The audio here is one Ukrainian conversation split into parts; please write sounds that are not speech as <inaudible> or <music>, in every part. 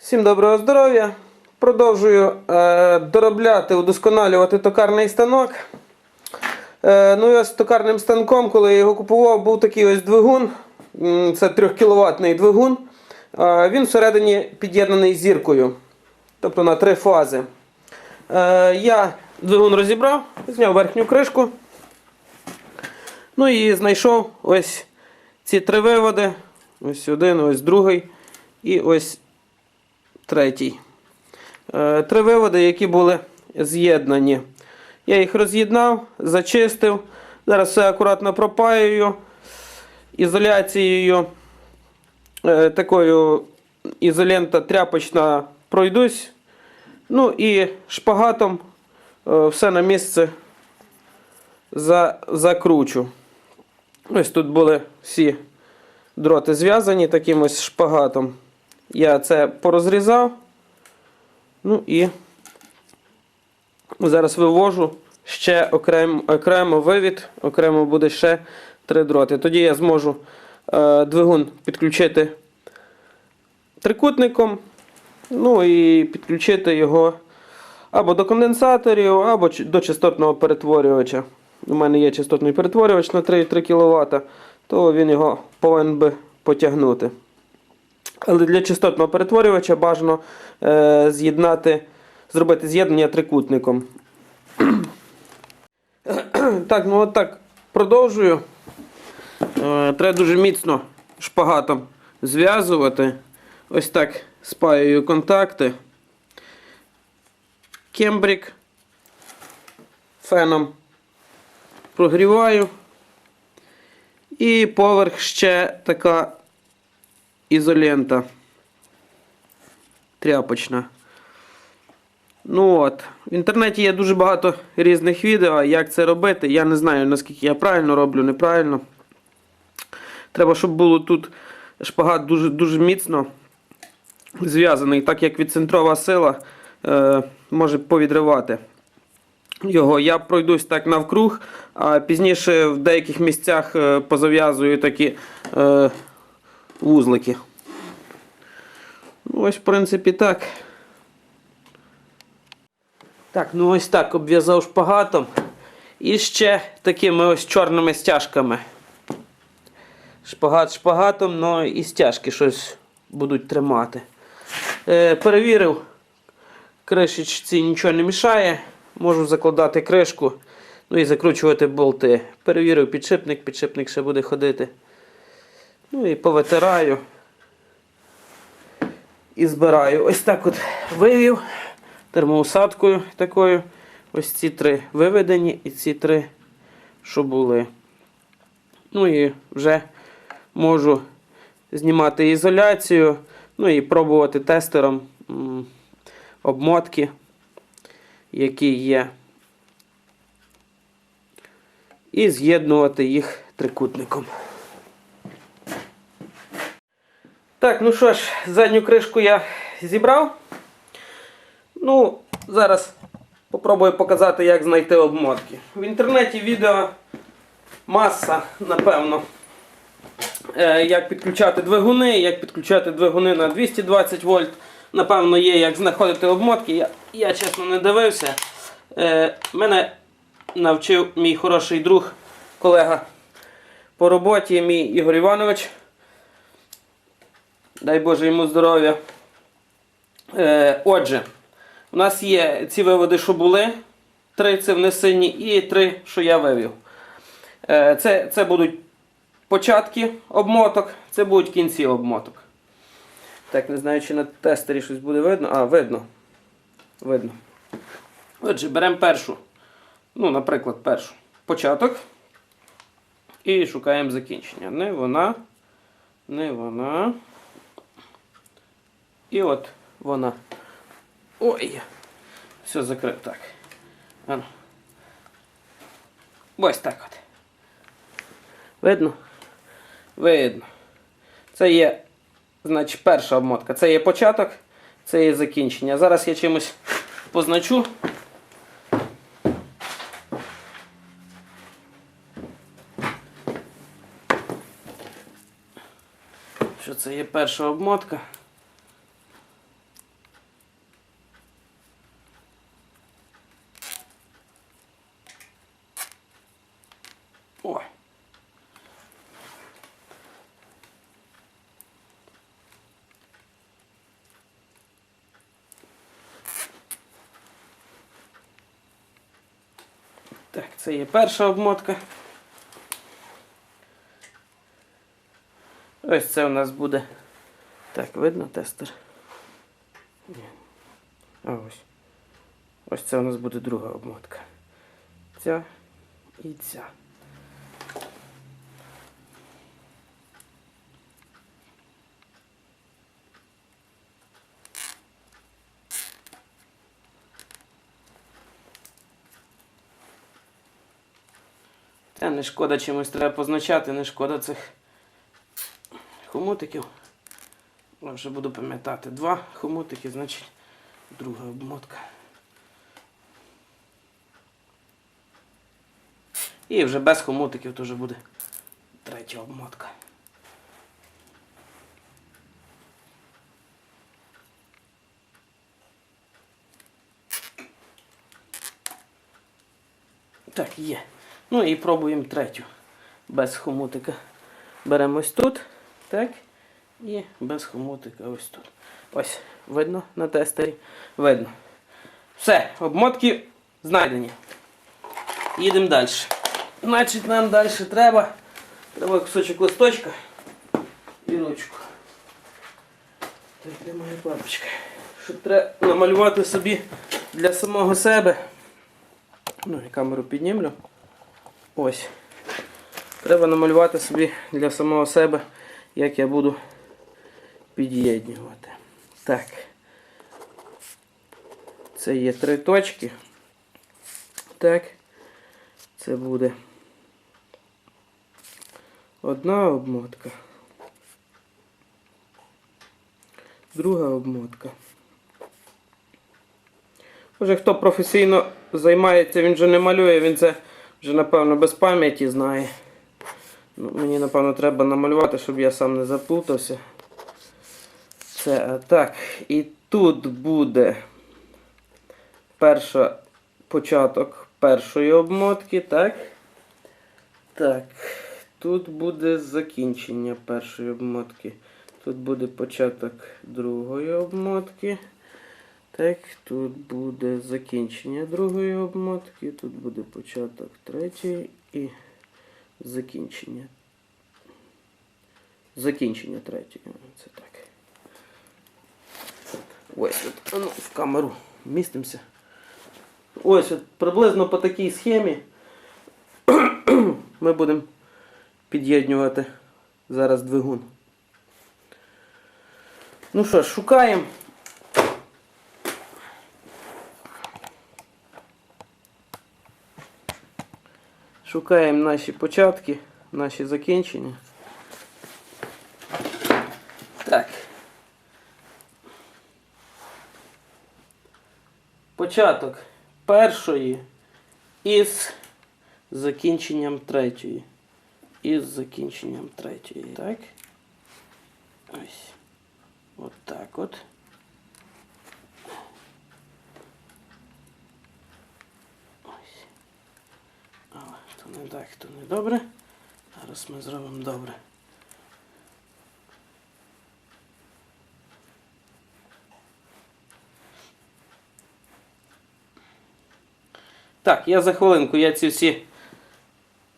Всім доброго здоров'я. Продовжую е, доробляти, удосконалювати токарний станок. Е, ну і ось токарним станком, коли я його купував, був такий ось двигун. Це 3 кВт двигун. Е, він всередині під'єднаний зіркою. Тобто на три фази. Е, я двигун розібрав, зняв верхню кришку. Ну і знайшов ось ці три виводи. Ось один, ось другий і ось третій. Е, Три виводи, які були з'єднані. Я їх роз'єднав, зачистив. Зараз все акуратно пропаюю ізоляцією. е, Такою ізолента тряпочна пройдусь. Ну і шпагатом е, все на місце за, закручу. Ось тут були всі дроти зв'язані таким ось шпагатом. Я це порозрізав. Ну і зараз вивожу ще окремо, окремо вивід, окремо буде ще три дроти. Тоді я зможу е, двигун підключити трикутником. Ну і підключити його або до конденсаторів, або до частотного перетворювача. У мене є частотний перетворювач на 3,3 кВт, то він його повинен би потягнути. Але для частотного перетворювача бажано е, з'єднати, зробити з'єднання трикутником. <clears throat> так, ну от так продовжую. Е, треба дуже міцно шпагатом зв'язувати. Ось так спаюю контакти. Кембрік феном прогріваю. І поверх ще така ізолента тряпочна. Ну от. В інтернеті є дуже багато різних відео, як це робити. Я не знаю, наскільки я правильно роблю, неправильно. Треба, щоб було тут шпагат дуже, дуже міцно зв'язаний, так як відцентрова сила е, може повідривати його. Я пройдусь так навкруг, а пізніше в деяких місцях е, позав'язую такі е, вузлики. Ну, ось, в принципі, так. Так, ну ось так обв'язав шпагатом. І ще такими ось чорними стяжками. Шпагат шпагатом, але і стяжки щось будуть тримати. Е, перевірив, кришечці нічого не мішає. Можу закладати кришку, ну і закручувати болти. Перевірив підшипник, підшипник ще буде ходити. Ну і повитираю. І збираю. Ось так от вивів термоусадкою такою. Ось ці три виведені і ці три, що були. Ну і вже можу знімати ізоляцію, ну і пробувати тестером обмотки, які є. І з'єднувати їх трикутником. Так, ну що ж, задню кришку я зібрав. Ну, зараз попробую показати, як знайти обмотки. В інтернеті відео маса, напевно. Е, як підключати двигуни, як підключати двигуни на 220 вольт. Напевно, є, як знаходити обмотки. Я, я чесно не дивився. Е, мене навчив мій хороший друг, колега по роботі, мій Ігор Іванович. Дай Боже йому здоров'я. Е, отже, у нас є ці виводи, що були. Три це внесені і три, що я вивів. Е, це, це будуть початки обмоток, це будуть кінці обмоток. Так, не знаю, чи на тестері щось буде видно. А, видно. Видно. Отже, беремо першу. Ну, наприклад, першу. Початок. І шукаємо закінчення. Не вона. Не вона. І от вона. Ой. Все закрив. Так. Ось так от. Видно? Видно. Це є, значить, перша обмотка. Це є початок, це є закінчення. Зараз я чимось позначу. Що це є перша обмотка? Так, це є перша обмотка. Ось це у нас буде. Так, видно тестер? Ні. А ось. Ось це у нас буде друга обмотка. Ця і ця. Та не шкода чимось треба позначати, не шкода цих хомутиків. Я вже буду пам'ятати. Два хомутики, значить друга обмотка. І вже без хомутиків вже буде третя обмотка. Так, є. Ну і пробуємо третю. Без хомутика. Беремо ось тут. Так. І без хомутика ось тут. Ось, видно на тестері? Видно. Все, обмотки знайдені. Їдемо далі. Значить, нам далі треба. Треба кусочок листочка і ручку. Так, де моя папочка? Що треба намалювати собі для самого себе. Ну, я камеру піднімлю. Ось. Треба намалювати собі для самого себе, як я буду під'єднювати. Так. Це є три точки. Так. Це буде одна обмотка. Друга обмотка. Може, хто професійно займається, він же не малює, він це вже, напевно, без пам'яті знає. Мені, напевно, треба намалювати, щоб я сам не заплутався. Це а, так. І тут буде перша початок першої обмотки, так? Так. Тут буде закінчення першої обмотки. Тут буде початок другої обмотки. Так, тут буде закінчення другої обмотки, тут буде початок третьої і закінчення. Закінчення третьої. Це так. Ось от, ну, в камеру містимося. Ось от приблизно по такій схемі ми будемо під'єднювати зараз двигун. Ну що ж, шукаємо. Шукаємо наші початки, наші закінчення. Так. Початок першої із закінченням третьої. Із закінченням третьої. Так. Ось. От так от. Ось. Але то не так, то не добре. Зараз ми зробимо добре. Так, я за хвилинку я ці всі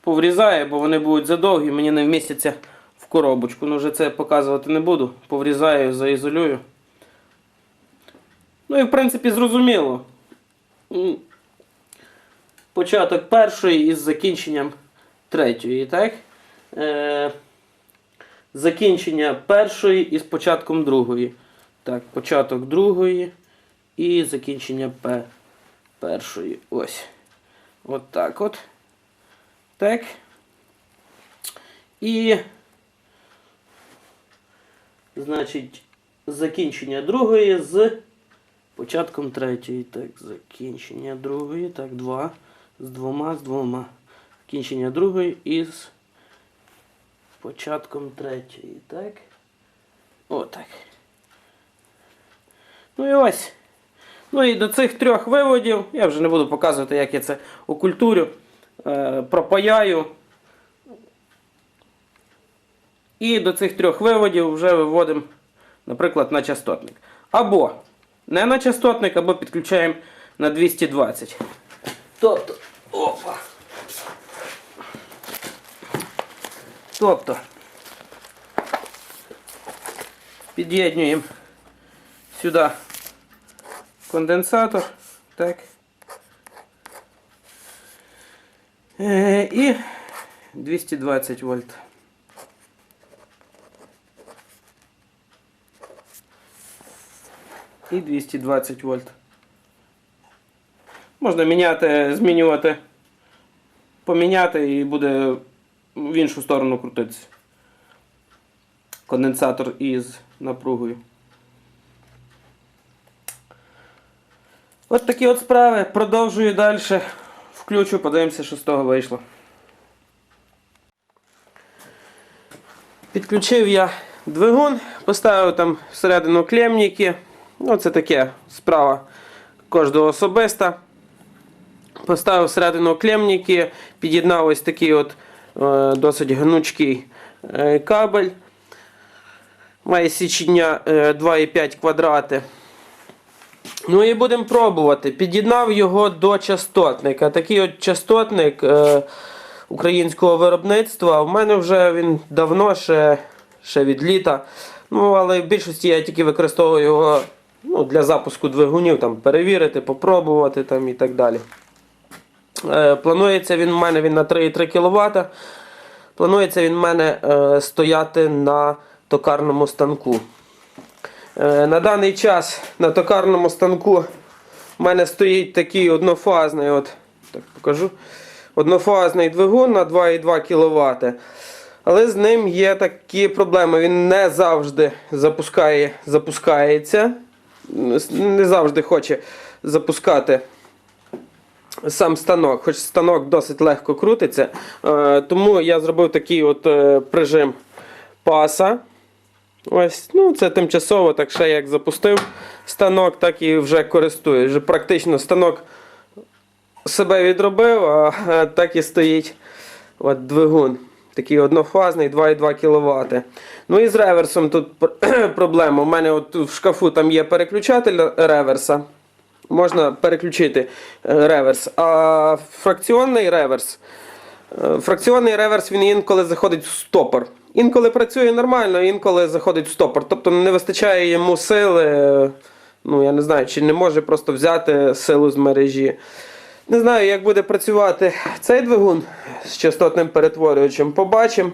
поврізаю, бо вони будуть задовгі, мені не вмістяться в коробочку. Ну вже це показувати не буду. Поврізаю, заізолюю. Ну і в принципі зрозуміло. Початок першої із закінченням третьої, так? Е, закінчення першої із початком другої. Так, початок другої і закінчення П першої. Ось. От так от. Так. І. Значить, закінчення другої з початком третьої. Так, закінчення другої. Так, два. З двома, з двома. Закінчення другої із початком третьої. Так. Отак. Ну і ось. Ну і до цих трьох виводів, я вже не буду показувати, як я це окультурю, е, пропаяю. І до цих трьох виводів вже виводимо, наприклад, на частотник. Або не на частотник, або підключаємо на 220. Тобто Опа. Тобто під'єднуємо сюди конденсатор. Так. Е, І 220 вольт. І 220 вольт. Можна міняти, змінювати, поміняти і буде в іншу сторону крутитися. Конденсатор із напругою. От такі от справи. Продовжую далі. Включу, подивимося, що з того вийшло. Підключив я двигун, поставив там всередину клемніки. Ну, це таке справа кожного особиста. Поставив всередину клемніки, під'єднав ось такий от е, досить гнучкий е, кабель. Має січення е, 2,5 квадрати. Ну і будемо пробувати. Під'єднав його до частотника. Такий от частотник е, українського виробництва. У мене вже він давно, ще, ще від літа. Ну, але в більшості я тільки використовую його ну, для запуску двигунів, там, перевірити, попробувати там, і так далі. Е, планується він в мене він на 3,3 кВт. Планується він в мене е, стояти на токарному станку. Е, На даний час на токарному станку в мене стоїть такий однофазний, от, так покажу, однофазний двигун на 2,2 кВт. Але з ним є такі проблеми. Він не завжди запускає, запускається, не завжди хоче запускати сам станок, хоч станок досить легко крутиться. Е, Тому я зробив такий от е, прижим паса. Ось, ну це тимчасово, так ще як запустив станок, так і вже користуюсь. Вже практично станок себе відробив, а е, так і стоїть от двигун. Такий однофазний 2,2 кВт. Ну і з реверсом тут <clears throat> проблема. У мене от в шкафу там є переключатель реверса. Можна переключити е, реверс. А фракціонний реверс. е, Фракціонний реверс він інколи заходить в стопор. Інколи працює нормально, інколи заходить в стопор. Тобто не вистачає йому сили. Ну, я не знаю, чи не може просто взяти силу з мережі. Не знаю, як буде працювати цей двигун з частотним перетворювачем. Побачимо.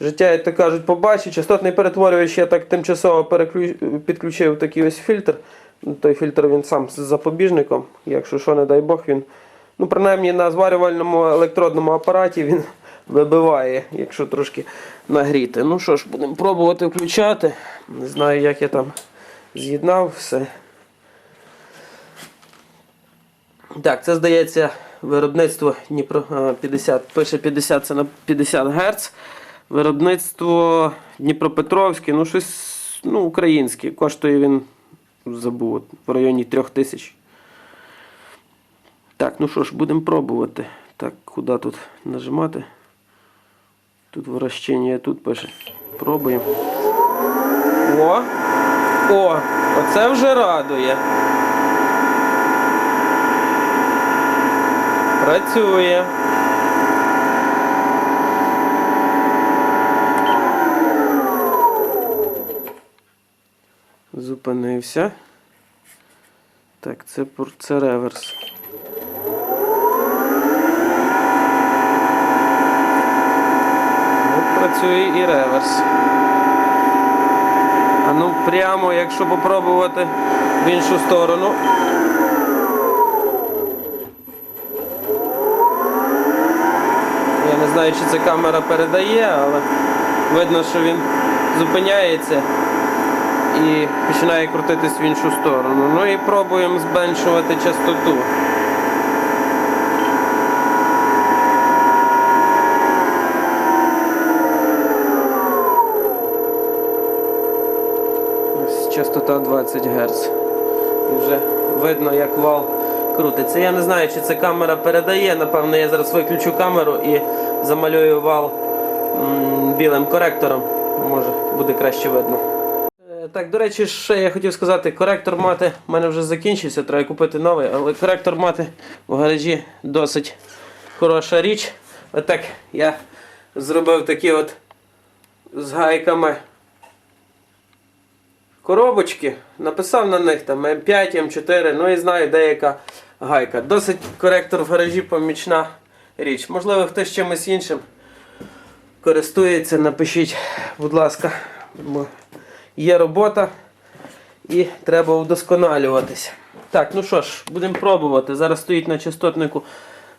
Життя, як то кажуть, побачу. Частотний перетворювач я так тимчасово переключ... підключив такий ось фільтр. Той фільтр він сам з запобіжником. Якщо що, не дай Бог, він. Ну, принаймні на зварювальному електродному апараті він <laughs> вибиває, якщо трошки нагріти. Ну що ж, будемо пробувати включати. Не знаю, як я там з'єднав все. Так, це здається виробництво Дніпро 50, пише 50, це на 50 Гц. Виробництво Дніпропетровське, ну щось ну, українське. Коштує він, забув, в районі 3000. Так, ну що ж, будемо пробувати. Так, куди тут нажимати? Тут вращення, тут пише. Пробуємо. О! О! Оце вже радує. Працює. Зупинився. Так, це, це реверс. От працює і реверс. А ну прямо, якщо попробувати в іншу сторону. Я не знаю, чи це камера передає, але видно, що він зупиняється і починає крутитись в іншу сторону. Ну і пробуємо зменшувати частоту. Частота 20 Гц. І вже видно, як вал крутиться. Я не знаю, чи це камера передає. Напевно, я зараз виключу камеру і замалюю вал білим коректором. Може, буде краще видно. Так, до речі, ще я хотів сказати, коректор мати в мене вже закінчився, треба купити новий, але коректор мати в гаражі досить хороша річ. Отак я зробив такі от з гайками коробочки, написав на них там М5, М4, ну і знаю деяка гайка. Досить коректор в гаражі помічна річ. Можливо, хтось чимось іншим користується, напишіть, будь ласка, є робота і треба вдосконалюватись. Так, ну що ж, будемо пробувати. Зараз стоїть на частотнику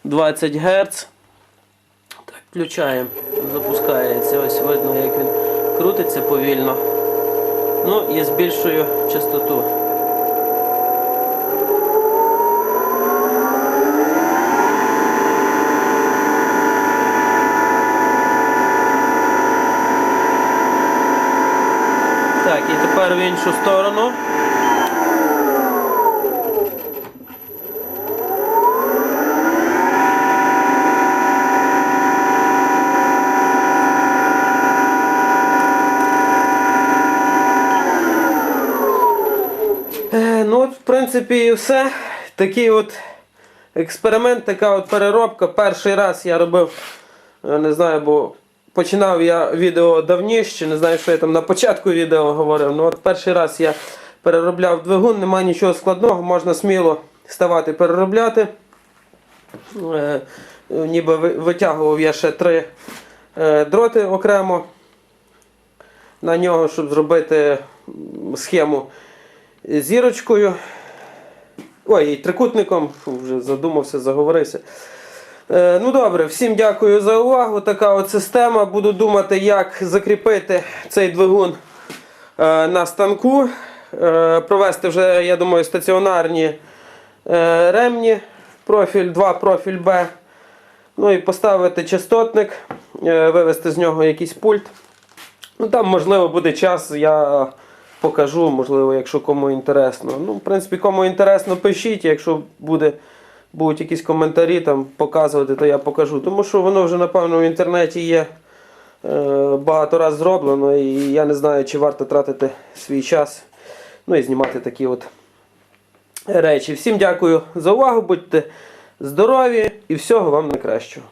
20 Гц. Так, включаємо, запускається. Ось видно, як він крутиться повільно. Ну і збільшую частоту. Так, і тепер в іншу сторону. Е, Ну, от, в принципі, і все. Такий от експеримент, така от переробка. Перший раз я робив, я не знаю, бо починав я відео давніше, не знаю, що я там на початку відео говорив. Ну от перший раз я переробляв двигун, немає нічого складного, можна сміло ставати переробляти. Е, ніби витягував я ще три е, дроти окремо на нього, щоб зробити схему зірочкою. Ой, і трикутником, вже задумався, заговорився. Е, ну добре, всім дякую за увагу. Така от система. Буду думати, як закріпити цей двигун е, на станку. Е, провести вже, я думаю, стаціонарні ремні, профіль 2, профіль Б. Ну і поставити частотник, вивести з нього якийсь пульт. Ну там, можливо, буде час, я покажу, можливо, якщо кому інтересно. Ну, в принципі, кому інтересно, пишіть, якщо буде, будуть якісь коментарі там показувати, то я покажу. Тому що воно вже, напевно, в інтернеті є е, багато разів зроблено, і я не знаю, чи варто тратити свій час. Ну і знімати такі от речі. Всім дякую за увагу, будьте здорові і всього вам найкращого.